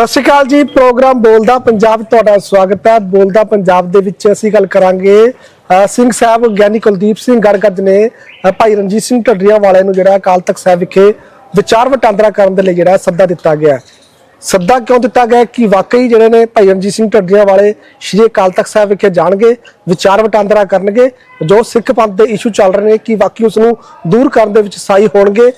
ਸਤਿ ਸ਼੍ਰੀ ਅਕਾਲ ਜੀ, ਪ੍ਰੋਗਰਾਮ ਬੋਲਦਾ ਪੰਜਾਬ, ਤੁਹਾਡਾ ਸਵਾਗਤ ਹੈ। ਬੋਲਦਾ ਪੰਜਾਬ ਦੇ ਵਿੱਚ ਅਸੀਂ ਗੱਲ ਕਰਾਂਗੇ ਸਿੰਘ ਸਾਹਿਬ ਗਿਆਨੀ ਕੁਲਦੀਪ ਸਿੰਘ ਗੜਗੱਜ ਨੇ ਭਾਈ ਰਣਜੀਤ ਸਿੰਘ ਢੱਡਰੀਆਂ ਵਾਲਿਆਂ ਨੂੰ ਜਿਹੜਾ ਅਕਾਲ ਤਖਤ ਸਾਹਿਬ ਵਿਖੇ ਵਿਚਾਰ ਵਟਾਂਦਰਾ ਕਰਨ ਦੇ ਲਈ ਜਿਹੜਾ ਸੱਦਾ ਦਿੱਤਾ ਗਿਆ ਸੱਦਾ ਕਿਉਂ ਦਿੱਤਾ ਗਿਆ ਕਿ ਵਾਕਈ ਜਿਹੜੇ ਨੇ ਭਾਈ ਰਣਜੀਤ ਸਿੰਘ ਢੱਡਰੀਆਂ ਵਾਲੇ ਸ਼੍ਰੀ ਅਕਾਲ ਤਖਤ ਸਾਹਿਬ ਵਿਖੇ ਜਾਣਗੇ, ਵਿਚਾਰ ਵਟਾਂਦਰਾ ਕਰਨਗੇ, ਜੋ ਸਿੱਖ ਪੰਥ ਦੇ ਇਸ਼ੂ ਚੱਲ ਰਹੇ ਨੇ ਕਿ ਵਾਕਈ ਉਸ ਨੂੰ ਦੂਰ ਕਰਨ ਦੇ ਵਿੱਚ ਸਾਈ ਹੋਣਗੇ,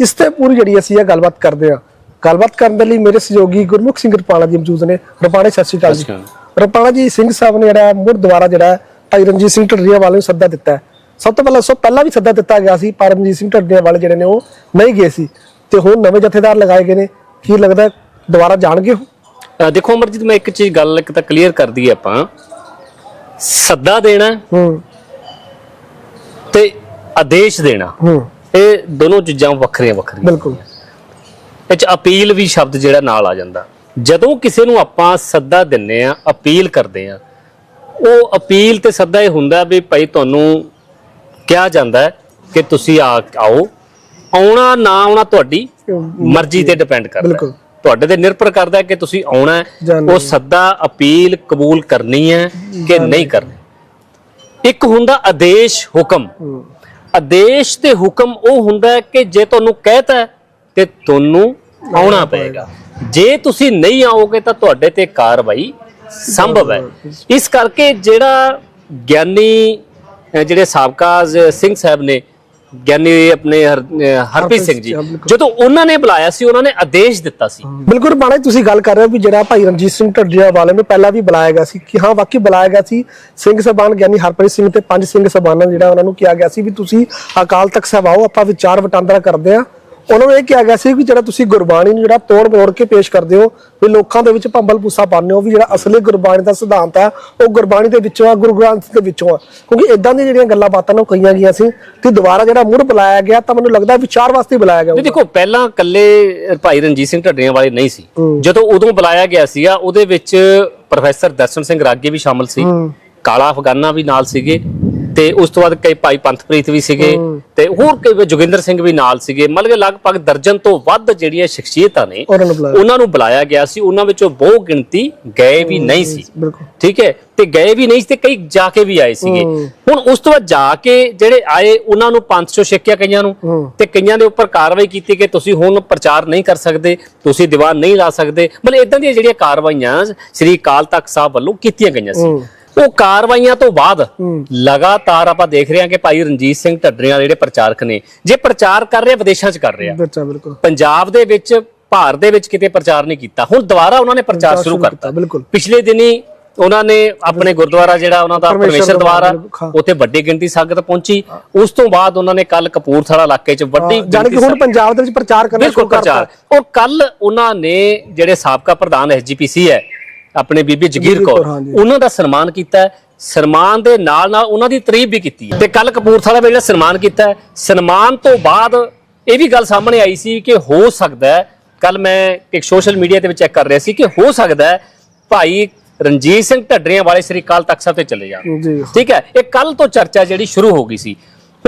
ਇਸ ਤੇ ਪੂਰੀ ਜਿਹੜੀ ਅਸੀਂ ਇਹ ਗੱਲਬਾਤ ਕਰਦੇ ਹਾਂ। ਗੱਲਬਾਤ ਕਰਨ ਦੇ ਲਈ ਮੇਰੇ ਸਹਿਯੋਗੀ ਗੁਰਮੁਖ ਸਿੰਘ ਰਪਾਣਾ ਜੀ ਮੌਜੂਦ ਨੇ। ਰਪਾਣੇ ਸਤਿ ਸ਼੍ਰੀ ਅਕਾਲ ਜੀ। ਰਪਾਣਾ ਜੀ ਸਿੰਘ ਸਾਹਿਬ ਨੇ ਜਿਹੜਾ ਮੁੜ ਦੁਬਾਰਾ ਜਿਹੜਾ ਭਾਈ ਰਣਜੀਤ ਸਿੰਘ ਢੱਡਰੀਆਂ ਵਾਲੇ ਨੂੰ ਸੱਦਾ ਦਿੱਤਾ ਸਭ ਤੋਂ ਪਹਿਲਾਂ ਸੋ ਪਹਿਲਾਂ ਵੀ ਸੱਦਾ ਦਿੱਤਾ ਗਿਆ ਸੀ ਪਰ ਰਣਜੀਤ ਸਿੰਘ ਢੱਡਰੀਆਂ ਵਾਲੇ ਜਿਹੜੇ ਨੇ ਉਹ ਨਹੀਂ ਗਏ ਸੀ। ਤੇ ਹੁਣ ਨਵੇਂ ਜਥੇਦਾਰ ਲਗਾਏ ਗਏ ਨੇ। ਕੀ ਲੱਗਦਾ ਦੁਬਾਰਾ ਜਾਣਗੇ ਉਹ? ਦੇਖੋ ਅਮਰਜੀਤ ਮੈਂ ਇੱਕ ਚੀਜ਼ ਗੱਲ ਇੱਕ ਤਾਂ ਕਲੀਅਰ ਕਰ ਦਈਏ ਆਪਾਂ। ਸੱਦਾ ਦੇਣਾ ਹੂੰ ਤੇ ਆਦੇਸ਼ ਦੇਣਾ। ਹੂੰ। ਇਹ ਦੋਨੋਂ ਚੀਜ਼ਾਂ ਵੱਖਰੀਆਂ ਵੱਖਰੀਆਂ ਬਿਲਕੁਲ ਇਹ ਚ ਅਪੀਲ ਵੀ ਸ਼ਬਦ ਜਿਹੜਾ ਨਾਲ ਆ ਜਾਂਦਾ। ਜਦੋਂ ਕਿਸੇ ਨੂੰ ਆਪਾਂ ਸੱਦਾ ਦਿੰਨੇ ਆ ਅਪੀਲ ਕਰਦੇ ਆ ਉਹ ਅਪੀਲ ਤੇ ਸੱਦਾ ਇਹ ਹੁੰਦਾ ਵੀ ਭਾਈ ਤੁਹਾਨੂੰ ਕਿਹਾ ਜਾਂਦਾ ਹੈ ਕਿ ਤੁਸੀਂ ਆ ਆਓ। ਆਉਣਾ ਨਾ ਆਉਣਾ ਤੁਹਾਡੀ ਮਰਜ਼ੀ ਤੇ ਡਿਪੈਂਡ ਕਰਦਾ ਬਿਲਕੁਲ। ਤੁਹਾਡੇ ਤੇ ਨਿਰਭਰ ਕਰਦਾ ਕਿ ਤੁਸੀਂ ਆਉਣਾ। ਉਹ ਸੱਦਾ ਅਪੀਲ ਕਬੂਲ ਕਰਨੀ ਹੈ ਕਿ ਨਹੀਂ ਕਰਨੀ। ਇੱਕ ਹੁੰਦਾ ਆਦੇਸ਼ ਹੁਕਮ। ਆਦੇਸ਼ ਤੇ ਹੁਕਮ ਉਹ ਹੁੰਦਾ ਕਿ ਜੇ ਤੁਹਾਨੂੰ ਕਹਿਤਾ ਤੇ ਤੁਹਾਨੂੰ ਆਉਣਾ ਪਏਗਾ। ਜੇ ਤੁਸੀਂ ਨਹੀਂ ਆਓਗੇ ਤਾਂ ਤੁਹਾਡੇ ਤੇ ਕਾਰਵਾਈ ਸੰਭਵ ਹੈ। ਇਸ ਕਰਕੇ ਜਿਹੜਾ ਗਿਆਨੀ ਜਿਹੜੇ ਸਾਬਕਾ ਸਿੰਘ ਸਾਹਿਬ ਨੇ ਗਿਆਨੀ ਆਪਣੇ ਹਰਪ੍ਰੀਤ ਸਿੰਘ ਜੀ। ਜਦੋਂ ਉਹਨਾਂ ਨੇ ਬੁਲਾਇਆ ਸੀ ਉਹਨਾਂ ਨੇ ਆਦੇਸ਼ ਦਿੱਤਾ ਸੀ। ਬਿਲਕੁਲ ਬਾਣੇ ਤੁਸੀਂ ਗੱਲ ਕਰ ਰਹੇ ਹੋ ਵੀ ਜਿਹੜਾ ਭਾਈ ਰਣਜੀਤ ਸਿੰਘ ਢੱਡਰੀਆਂ ਵਾਲੇ ਨੂੰ ਪਹਿਲਾਂ ਵੀ ਬੁਲਾਇਆ ਗਿਆ ਸੀ ਕਿ ਹਾਂ ਵਾਕਈ ਬੁਲਾਇਆ ਗਿਆ ਸੀ। ਸਿੰਘ ਸਬਾਨ ਗਿਆਨੀ ਹਰਪ੍ਰੀਤ ਸਿੰਘ ਤੇ ਪੰਜ ਸਿੰਘ ਸਬਾਨਾਂ ਜਿਹੜਾ ਉਹਨਾਂ ਨੂੰ ਕਿਹਾ ਗਿਆ ਸੀ ਵੀ ਤੁਸੀਂ ਅਕਾਲ ਤਖਤ ਸਾਹਿਬ ਆਓ ਆਪਾਂ ਵਿਚਾਰ ਵਟਾਂਦਰਾ ਕਰਦੇ ਆ ਉਹਨਾਂ ਨੂੰ ਇਹ ਕਿਹਾ ਗਿਆ ਸੀ ਕਿ ਜਿਹੜਾ ਤੁਸੀਂ ਗੁਰਬਾਣੀ ਨੂੰ ਜਿਹੜਾ ਤੋੜ ਮੋੜ ਕੇ ਪੇਸ਼ ਕਰਦੇ ਹੋ ਵੀ ਲੋਕਾਂ ਦੇ ਵਿੱਚ ਭੰਬਲ ਪੂਸਾ ਪਾਉਂਦੇ ਹੋ ਵੀ ਜਿਹੜਾ ਅਸਲੀ ਗੁਰਬਾਣੀ ਦਾ ਸਿਧਾਂਤ ਹੈ ਉਹ ਗੁਰਬਾਣੀ ਦੇ ਵਿੱਚੋਂ ਆ ਗੁਰੂ ਗ੍ਰੰਥ ਦੇ ਵਿੱਚੋਂ ਆ। ਕਿਉਂਕਿ ਇਦਾਂ ਦੀਆਂ ਜਿਹੜੀਆਂ ਗੱਲਾਂ ਬਾਤਾਂ ਨੂੰ ਕਹੀਆਂ ਗਈਆਂ ਸੀ ਤੇ ਦੁਬਾਰਾ ਜਿਹੜਾ ਮੁੜ ਬੁਲਾਇਆ ਗਿਆ ਤਾਂ ਮੈਨੂੰ ਲੱਗਦਾ ਵਿਚਾਰ ਵਾਸਤੇ ਬੁਲਾਇਆ ਗਿਆ। ਦੇਖੋ ਪਹਿਲਾਂ ਕੱਲੇ ਭਾਈ ਰਣਜੀਤ ਸਿੰਘ ਢੱਡਰੀਆਂ ਵਾਲੇ ਨਹੀਂ ਸੀ। ਜਦੋਂ ਉਦੋਂ ਬੁਲਾਇਆ ਗਿਆ ਸੀਗਾ ਉਹਦੇ ਵਿੱਚ ਪ੍ਰੋਫੈਸਰ ਦਰਸ਼ਨ ਸਿੰਘ ਰਾਗੇ ਵੀ ਸ਼ਾਮਲ ਸੀ। ਕਾਲਾ ਅਫਗਾਨਾ ਵੀ ਨਾਲ ਸੀਗੇ। ਤੇ ਉਸ ਤੋਂ ਬਾਅਦ ਕਈ ਭਾਈ ਪੰਥਪ੍ਰੀਤ ਵੀ ਸੀਗੇ ਤੇ ਹੋਰ ਕਈ ਜੋਗਿੰਦਰ ਸਿੰਘ ਵੀ ਨਾਲ ਸੀਗੇ। ਮਤਲਬ ਕਿ ਲਗਭਗ ਦਰਜਨ ਤੋਂ ਵੱਧ ਜਿਹੜੀਆਂ ਸ਼ਖਸੀਅਤਾਂ ਨੇ ਉਹਨਾਂ ਨੂੰ ਬੁਲਾਇਆ। ਗਿਆ ਸੀ। ਉਹਨਾਂ ਵਿੱਚੋਂ ਬਹੁ ਗਿਣਤੀ ਗਏ ਵੀ ਨਹੀਂ ਸੀ। ਠੀਕ ਹੈ? ਤੇ ਗਏ ਵੀ ਨਹੀਂ ਸੀ ਤੇ ਕਈ ਜਾ ਕੇ ਵੀ ਆਏ ਸੀਗੇ। ਹੁਣ ਉਸ ਤੋਂ ਬਾਅਦ ਜਾ ਕੇ ਜਿਹੜੇ ਆਏ ਉਹਨਾਂ ਨੂੰ ਪੰਥ ਚੋਂ ਛਕਿਆ ਕਈਆਂ ਨੂੰ। ਤੇ ਕਈਆਂ ਦੇ ਉੱਪਰ ਕਾਰਵਾਈ ਕੀਤੀ ਕਿ ਤੁਸੀਂ ਹੁਣ ਪ੍ਰਚਾਰ ਨਹੀਂ ਕਰ ਸਕਦੇ ਤੁਸੀਂ ਦੀਵਾਨ ਨਹੀਂ ਲਾ ਸਕਦੇ। ਮਤਲਬ ਇਦਾਂ ਦੀਆਂ ਜਿਹੜੀਆਂ ਕਾਰਵਾਈਆਂ ਸ੍ਰੀ ਅਕਾਲ ਤਖਤ ਸਾਹਿਬ ਵੱਲੋਂ ਕੀਤੀਆਂ ਗਈਆਂ ਸੀ। ਉਹ ਕਾਰਵਾਈਆਂ ਤੋਂ ਬਾਅਦ ਲਗਾਤਾਰ ਆਪਾਂ ਦੇਖ ਰਹੇ ਹਾਂ ਕਿ ਭਾਈ ਰਣਜੀਤ ਸਿੰਘ ਢੱਡਰੀਆਂ ਜਿਹੜੇ ਪ੍ਰਚਾਰਕ ਨੇ ਜੇ ਪ੍ਰਚਾਰ ਕਰ ਰਹੇ ਆ, ਵਿਦੇਸ਼ਾਂ 'ਚ ਕਰ ਰਹੇ। ਆ ਬੱਚਾ ਬਿਲਕੁਲ। ਪੰਜਾਬ ਦੇ ਵਿੱਚ ਭਾਰਤ ਦੇ ਵਿੱਚ ਕਿਤੇ ਪ੍ਰਚਾਰ ਨਹੀਂ ਕੀਤਾ। ਹੁਣ ਦੁਬਾਰਾ ਉਹਨਾਂ ਨੇ ਪ੍ਰਚਾਰ ਸ਼ੁਰੂ ਕਰਤਾ। ਬਿਲਕੁਲ। ਪਿਛਲੇ ਦਿਨੀ ਉਹਨਾਂ ਨੇ ਆਪਣੇ ਗੁਰਦੁਆਰਾ ਜਿਹੜਾ ਉਹਨਾਂ ਦਾ ਪਰਮੇਸ਼ਰ ਪਰਮੇਸ਼ਰ ਆ ਉੱਥੇ ਵੱਡੀ ਗਿਣਤੀ ਸੰਗਤ ਪਹੁੰਚੀ। ਉਸ ਤੋਂ ਬਾਅਦ ਉਹਨਾਂ ਨੇ ਕੱਲ ਕਪੂਰਥਲਾ ਇਲਾਕੇ 'ਚ ਵੱਡੀ ਜਾਣੀ ਕਿ ਹੁਣ ਪੰਜਾਬ ਦੇ ਵਿੱਚ ਪ੍ਰਚਾਰ ਕਰਨਾ ਬਿਲਕੁਲ ਸ਼ੁਰੂ ਕਰਤਾ। ਪ੍ਰਚਾਰ। ਔਰ ਕੱਲ ਉਹਨਾਂ ਨੇ ਜਿਹੜੇ ਸਾਬਕਾ ਪ੍ਰਧਾਨ ਐਸਜੀਪੀਸੀ ਹੈ ਆਪਣੇ ਬੀਬੀ ਜਗੀਰ ਕੌਰ। ਉਹਨਾਂ ਦਾ ਸਨਮਾਨ ਕੀਤਾ ਹੈ। ਸਨਮਾਨ ਦੇ ਨਾਲ ਨਾਲ ਉਹਨਾਂ ਦੀ ਤਾਰੀਫ ਵੀ ਕੀਤੀ ਹੈ। ਤੇ ਕੱਲ ਕਪੂਰਥਲਾ ਵਿੱਚ ਜਿਹੜਾ ਸਨਮਾਨ ਕੀਤਾ ਹੈ। ਸਨਮਾਨ ਤੋਂ ਬਾਅਦ ਇਹ ਵੀ ਗੱਲ ਸਾਹਮਣੇ ਆਈ ਸੀ ਕਿ ਹੋ ਸਕਦਾ ਹੈ ਕੱਲ ਮੈਂ ਇੱਕ ਸੋਸ਼ਲ ਮੀਡੀਆ ਦੇ ਵਿੱਚ ਚੈੱਕ ਕਰ ਰਿਹਾ ਸੀ ਕਿ ਹੋ ਸਕਦਾ ਹੈ ਭਾਈ ਰਣਜੀਤ ਸਿੰਘ ਢੱਡਰੀਆਂ ਵਾਲੇ ਸ੍ਰੀ ਅਕਾਲ ਤਖਤ ਸਾਹਿਬ ਤੇ ਚਲੇ ਜਾਣ। ਠੀਕ ਹੈ ਇਹ ਕੱਲ ਤੋਂ ਚਰਚਾ ਜਿਹੜੀ ਸ਼ੁਰੂ ਹੋ ਗਈ ਸੀ।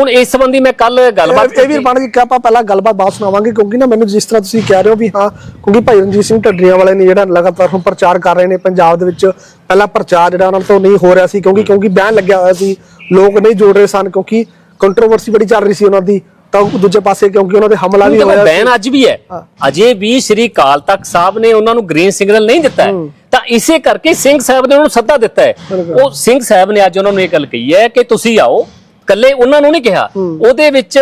ਹੁਣ ਇਸ ਸੰਬੰਧੀ ਮੈਂ ਕੱਲ ਗੱਲਬਾਤ ਇਹ ਵੀ ਬਣ ਜੀ ਕਿ ਆਪਾਂ ਪਹਿਲਾਂ ਗੱਲਬਾਤ ਬਾਅਦ ਸੁਣਾਵਾਂਗੇ ਕਿਉਂਕਿ ਨਾ ਮੈਨੂੰ ਜਿਸ ਤਰ੍ਹਾਂ ਤੁਸੀਂ ਕਹਿ ਰਹੇ ਹੋ ਵੀ ਹਾਂ ਕਿਉਂਕਿ ਭਾਈ ਰਣਜੀਤ ਸਿੰਘ ਢੱਡਰੀਆਂ ਵਾਲੇ ਨੇ ਜਿਹੜਾ ਲਗਾਤਾਰ ਹੁਣ ਪ੍ਰਚਾਰ ਕਰ ਰਹੇ ਨੇ ਪੰਜਾਬ ਦੇ ਵਿੱਚ ਪਹਿਲਾਂ ਪ੍ਰਚਾਰ ਜਿਹੜਾ ਉਹਨਾਂ ਤੋਂ ਨਹੀਂ ਹੋ ਰਿਹਾ ਸੀ ਕਿਉਂਕਿ ਕਿਉਂਕਿ ਬੈਨ ਲੱਗਿਆ ਹੋਇਆ ਸੀ ਲੋਕ ਨਹੀਂ ਜੋੜ ਰਹੇ ਸਨ ਕਿਉਂਕਿ ਕੰਟਰੋਵਰਸੀ ਬੜੀ ਚੱਲ ਰਹੀ ਸੀ ਉਹਨਾਂ ਦੀ ਤਾਂ ਦੂਜੇ ਪਾਸੇ ਕਿਉਂਕਿ ਉਹਨਾਂ ਦੇ ਹਮਲਾ ਵੀ ਹੋਇਆ ਬੈਨ ਅੱਜ ਵੀ ਹੈ। ਅਜੇ ਵੀ ਸ੍ਰੀ ਕਾਲ ਤਖਤ ਸਾਹਿਬ ਨੇ ਉਹਨਾਂ ਨੂੰ ਗ੍ਰੀਨ ਸਿਗਨਲ ਨਹੀਂ ਦਿੱਤਾ ਹੈ। ਤਾਂ ਇਸੇ ਕਰਕੇ ਸਿੰਘ ਸਾਹਿਬ ਨੇ ਉਹਨਾਂ ਨੂੰ ਸੱਦਾ ਦਿੱਤਾ ਹੈ। ਉਹ ਸਿੰਘ ਸਾਹਿਬ ਨੇ ਅੱਜ ਉਹਨਾਂ ਨੂੰ ਇਹ ਗੱਲ ਕਹੀ ਹੈ ਕਿ ਤੁਸੀਂ ਆਓ ਕੱਲੇ ਉਹਨਾਂ ਨੂੰ ਨਹੀਂ ਕਿਹਾ। ਉਹਦੇ ਵਿੱਚ